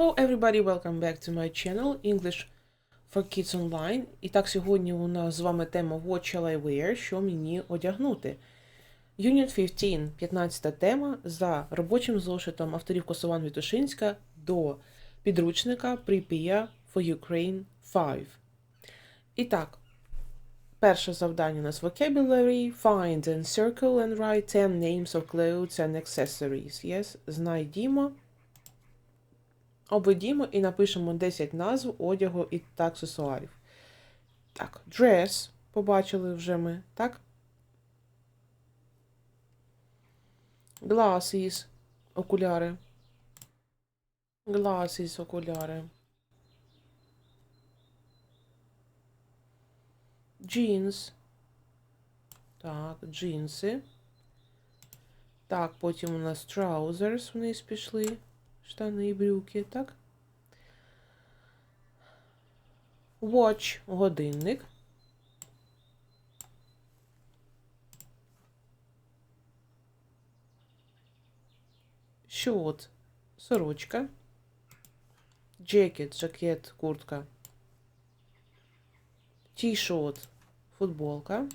Hello everybody, welcome back to my channel English for Kids Online. І так, сьогодні у нас з вами тема What shall I wear? Що мені одягнути? Unit 15, 15 тема за робочим зошитом авторів Косован Вітушинська до підручника Prepare for Ukraine 5. І так, перше завдання у нас vocabulary. Find and circle and write 10 names of clothes and accessories. Yes, знайдімо. Обведімо і напишемо 10 назв одягу і аксесуарів. Так, dress побачили вже ми, так? Glasses – окуляри. Glasses – окуляри. Jeans. Так, джинси. Так, потім у нас trousers вниз пішли. Штани і брюки, так? Watch – годинник. Shirt – сорочка. Jacket – жакет, куртка. T-shirt – футболка.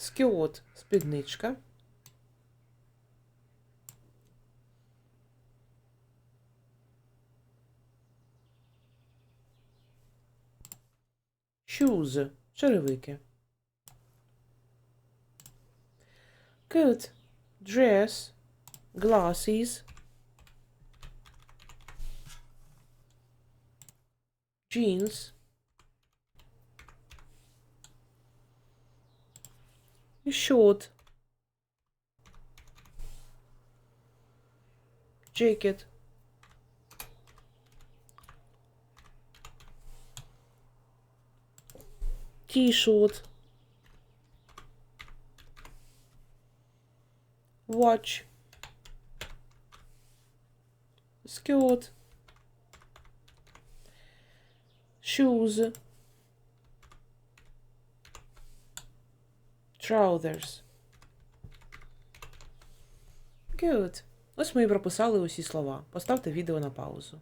Скіот – спідничка. Shoes – черевики. Coat – dress, glasses. Jeans – Щот. Джекет. Тишот. Watch. Skirt. Shoes. Trousers. Good. Ось ми і прописали усі слова. Поставте відео на паузу.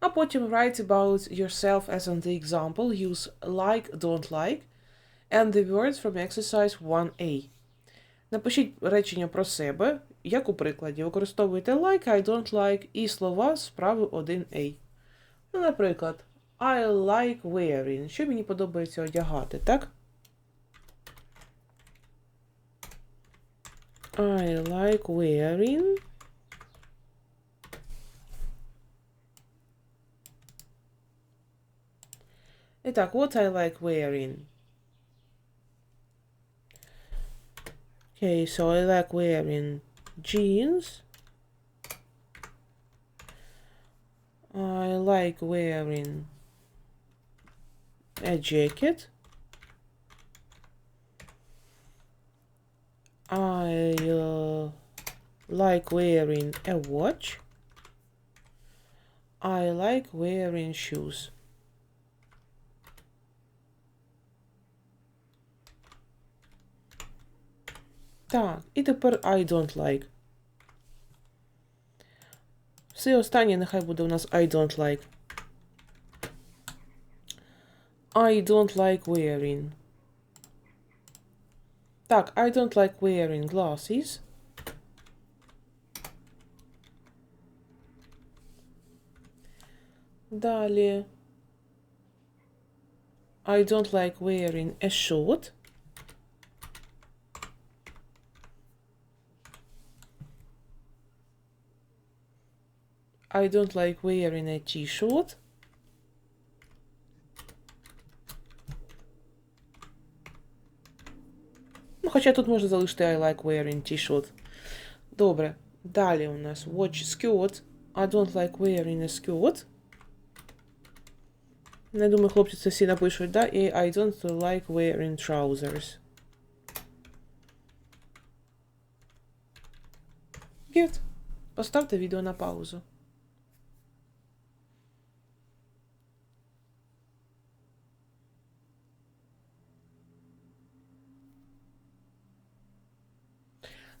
А потім write about yourself as on the example. Use like, don't like and the words from exercise 1A. Напишіть речення про себе, як у прикладі. Використовуйте like, I don't like і слова справи 1A. Ну, наприклад. I like wearing. Що мені подобається одягати, так? I like wearing. І так, what I like wearing. Okay, so I like wearing jeans. I like wearing a jacket. I uh, like wearing a watch. I like wearing shoes. Так, і тепер I don't like. Все останнє нехай буде у нас I don't like. I don't like wearing. Так, I don't like wearing glasses. Далі. I don't like wearing a shirt. I don't like wearing a t-shirt. Ну, хоча тут можна залишити I like wearing t-shirt. Добре. Далі у нас watch skirt. I don't like wearing a skirt. Не думаю, хлопці це всі напишуть, да? І I don't like wearing trousers. Good. Поставте відео на паузу.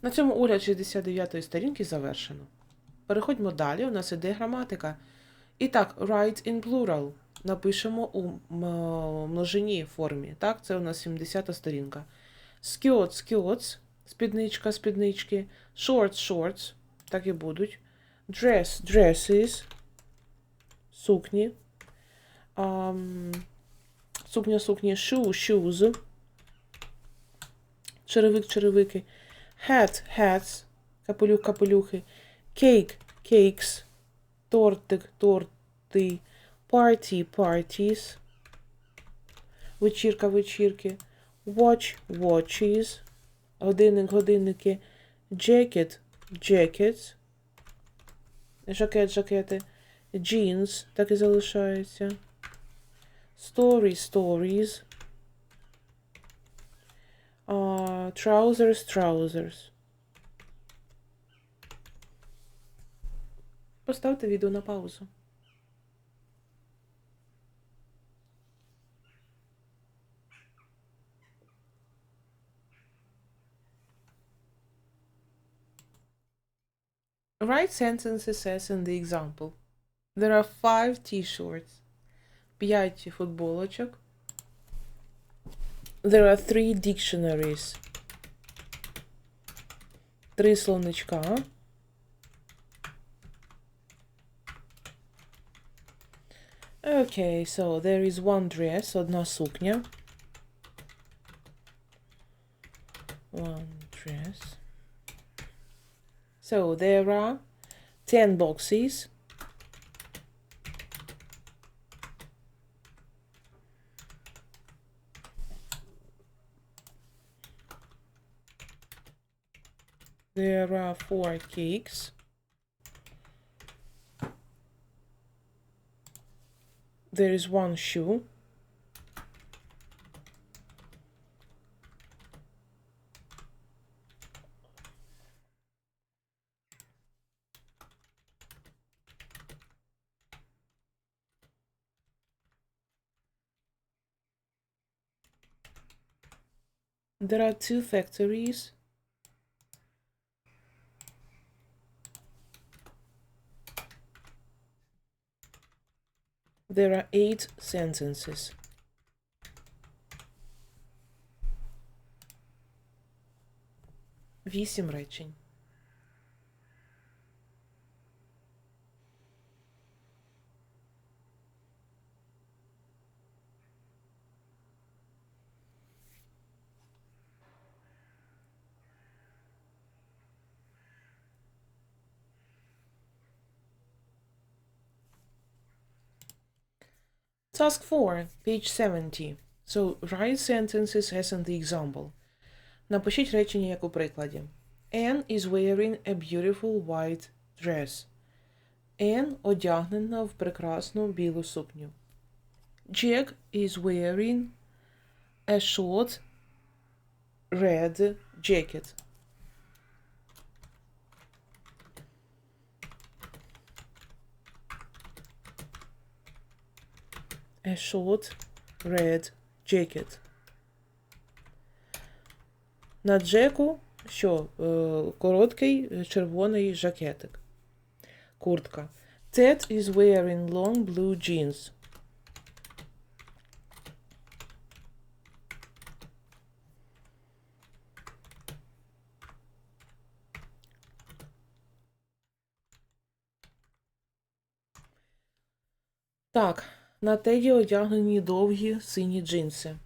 На цьому огляд 69-ї сторінки завершено. Переходьмо далі, у нас іде граматика. І так, write in plural. Напишемо у м- множині формі. Так, це у нас 70-та сторінка. Skirts, skirts, спідничка, спіднички. Shorts, shorts, так і будуть. Dress, dresses, сукні. Ам, сукня, сукні, shoe, shoes. Черевик, черевики. Hat, hats, капелюх, капелюхи. Cake, cakes, тортик, торти. Party, parties. Вечірка, вечірки. Watch, watches. Годинник, годинники. Jacket, jackets. Жакет, жакети. Jeans, так і залишається. Story, stories. А, trousers, trousers. Поставте відео на паузу. Write sentences as in the example. There are five t-shirts. П'ять футболочок. There are three dictionaries. Три словничка. Okay, so there is one dress, одна сукня. One dress. So there are 10 boxes. There are four cakes. There is one shoe. There are two factories. There are eight sentences. Вісім речень. Task 4, page 70. So, write sentences as in the example. Напишіть речення як у прикладі. Anne is wearing a beautiful white dress. Anne одягнена в прекрасну білу сукню. Jack is wearing a short red jacket. A short red jacket. На Джеку що? Е, короткий е, червоний жакетик. Куртка. Ted is wearing long blue jeans. Так, на Теді одягнені довгі сині джинси.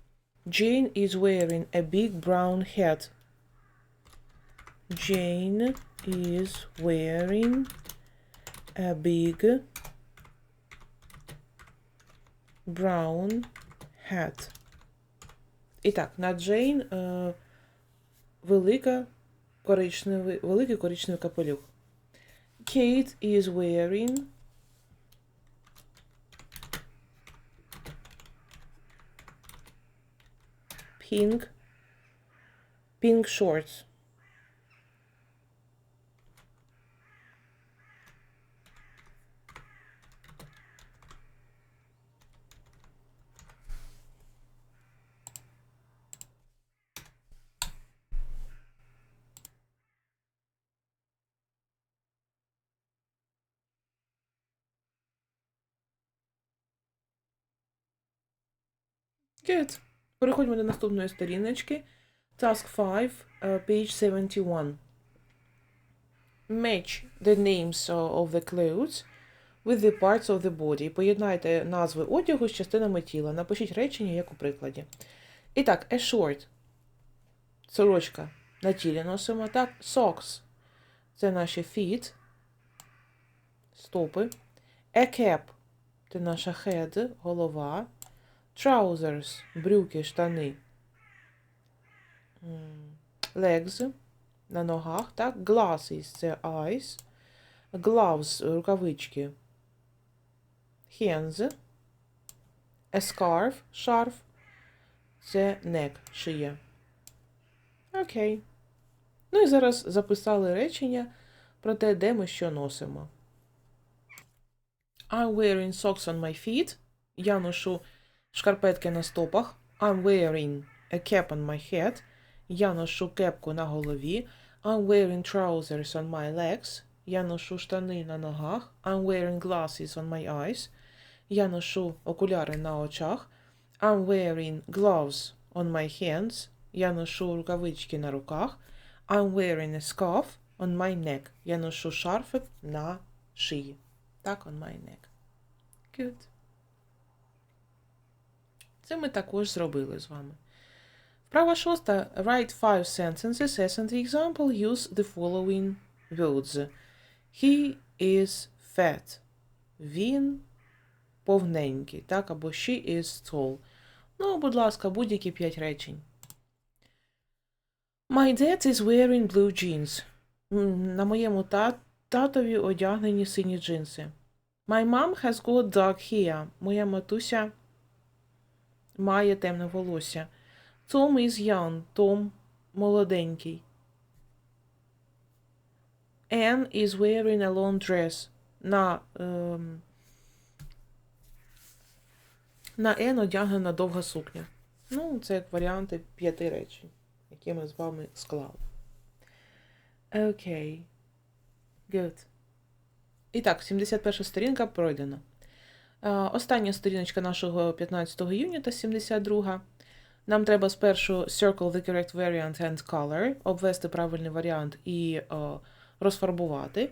Jane is wearing a big brown hat. Jane is wearing a big brown hat. І так, на Джейн е, велика коричневий, великий коричневий капелюх. Kate is wearing pink, pink shorts. Good. Переходимо до наступної сторіночки. Task 5, uh, page 71. Match the names of the clothes with the parts of the body. Поєднайте назви одягу з частинами тіла. Напишіть речення, як у прикладі. І так, a short. Сорочка на тілі носимо. Так, socks. Це наші feet. Стопи. A cap. Це наша head, голова. Trousers. Брюки, штани. Legs. На ногах. Так, glasses. Це eyes. Gloves. Рукавички. Hands. A scarf. Шарф. Це neck. Шия. Окей. Ну і зараз записали речення про те, де ми що носимо. I'm wearing socks on my feet. Я ношу шкарпетки на стопах. I'm wearing a cap on my head. Я ношу кепку на голові. I'm wearing trousers on my legs. Я ношу штани на ногах. I'm wearing glasses on my eyes. Я ношу окуляри на очах. I'm wearing gloves on my hands. Я ношу рукавички на руках. I'm wearing a scarf on my neck. Я ношу шарфик на шиї. Так, on my neck. Good. Це ми також зробили з вами. Вправа шоста. Write five sentences as an example. Use the following words. He is fat. Він повненький. Так, або she is tall. Ну, будь ласка, будь-які п'ять речень. My dad is wearing blue jeans. На моєму та- татові одягнені сині джинси. My mom has got dark hair. Моя матуся має темне волосся. Tom is young. Том молоденький. Anne is wearing a long dress. На, ем, на Anne одягнена довга сукня. Ну, це як варіанти п'яти речень, які ми з вами склали. Окей. Good. І так, 71 сторінка пройдена. Е, Остання сторіночка нашого 15-го юніта, 72. Нам треба спершу circle the correct variant and color, обвести правильний варіант і е, розфарбувати.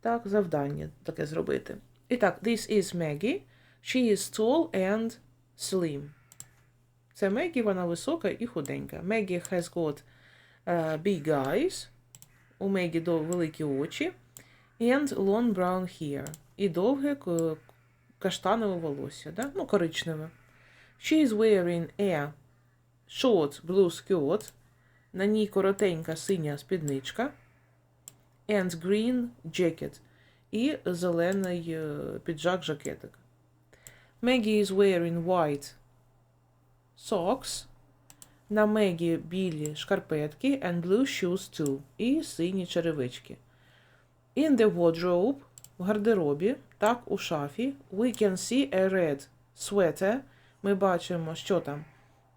Так, завдання таке зробити. І так, this is Maggie. She is tall and slim. Це Мегі, вона висока і худенька. Maggie has got е, big eyes. У Мегі великі очі. And long brown hair. І довге каштанове волосся, да? ну, коричневе. She is wearing a short blue skirt. На ній коротенька синя спідничка. And green jacket. І зелений е, піджак-жакетик. Maggie is wearing white socks. На Мегі білі шкарпетки and blue shoes too. І сині черевички. In the wardrobe, в гардеробі, так, у шафі, we can see a red sweater. Ми бачимо, що там.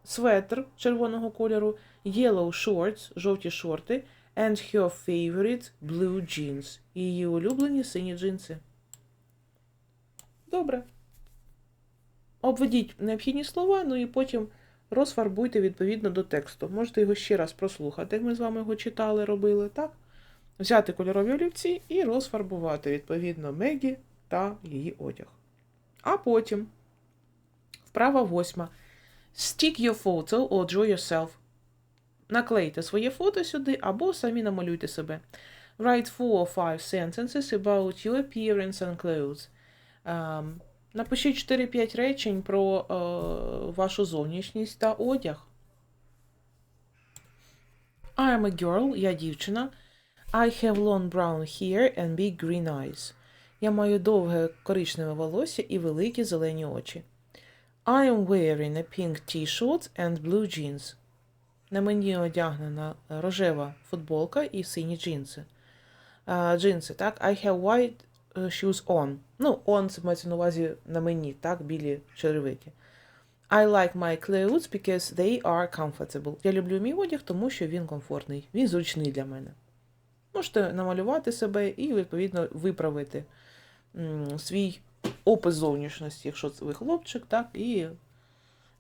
Светр червоного кольору, yellow shorts, жовті шорти, and her favorite blue jeans. Її улюблені сині джинси. Добре. Обведіть необхідні слова, ну і потім розфарбуйте відповідно до тексту. Можете його ще раз прослухати, як ми з вами його читали, робили, так? Взяти кольорові олівці і розфарбувати відповідно Мегі та її одяг. А потім вправа восьма. Stick your photo or draw yourself. Наклейте своє фото сюди або самі намалюйте себе. Write four or five sentences about your appearance and clothes. Ем, напишіть 4-5 речень про е, вашу зовнішність та одяг. I am a girl, я дівчина. I have long brown hair and big green eyes. Я маю довге коричневе волосся і великі зелені очі. I am wearing a pink t-shirt and blue jeans. На мені одягнена рожева футболка і сині джинси. А, джинси, так? I have white е, shoes on. Ну, on це мається на увазі на мені, так, білі черевики. I like my clothes because they are comfortable. Я люблю мій одяг, тому що він комфортний. Він зручний для мене. Можете намалювати себе і, відповідно, виправити свій опис зовнішності, якщо ви хлопчик, так, і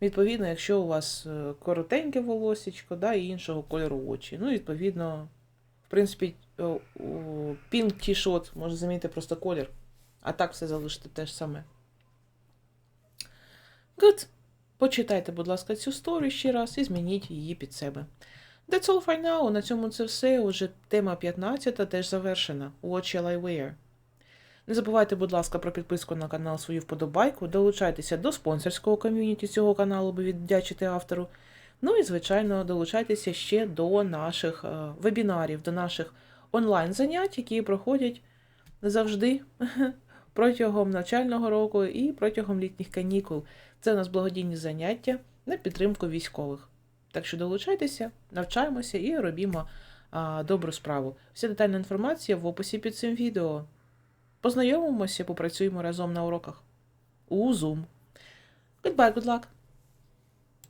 Відповідно, якщо у вас е, коротеньке волосечко, да, і іншого кольору очі. Ну, відповідно, в принципі, е, pink t-shirt може замінити просто колір, а так все залишити те ж саме. Good. Почитайте, будь ласка, цю сторі ще раз і змініть її під себе. That's all for now. На цьому це все. Уже тема 15 теж завершена. What shall I wear? Не забувайте, будь ласка, про підписку на канал, свою вподобайку, долучайтеся до спонсорського ком'юніті цього каналу, бо віддячити автору. Ну і, звичайно, долучайтеся ще до наших е, вебінарів, до наших онлайн-занять, які проходять завжди протягом навчального року і протягом літніх канікул. Це у нас благодійні заняття на підтримку військових. Так що долучайтеся, навчаємося і робімо а, добру справу. Вся детальна інформація в описі під цим відео. Познайомимося, попрацюємо разом на уроках у Zoom. Goodbye, good luck!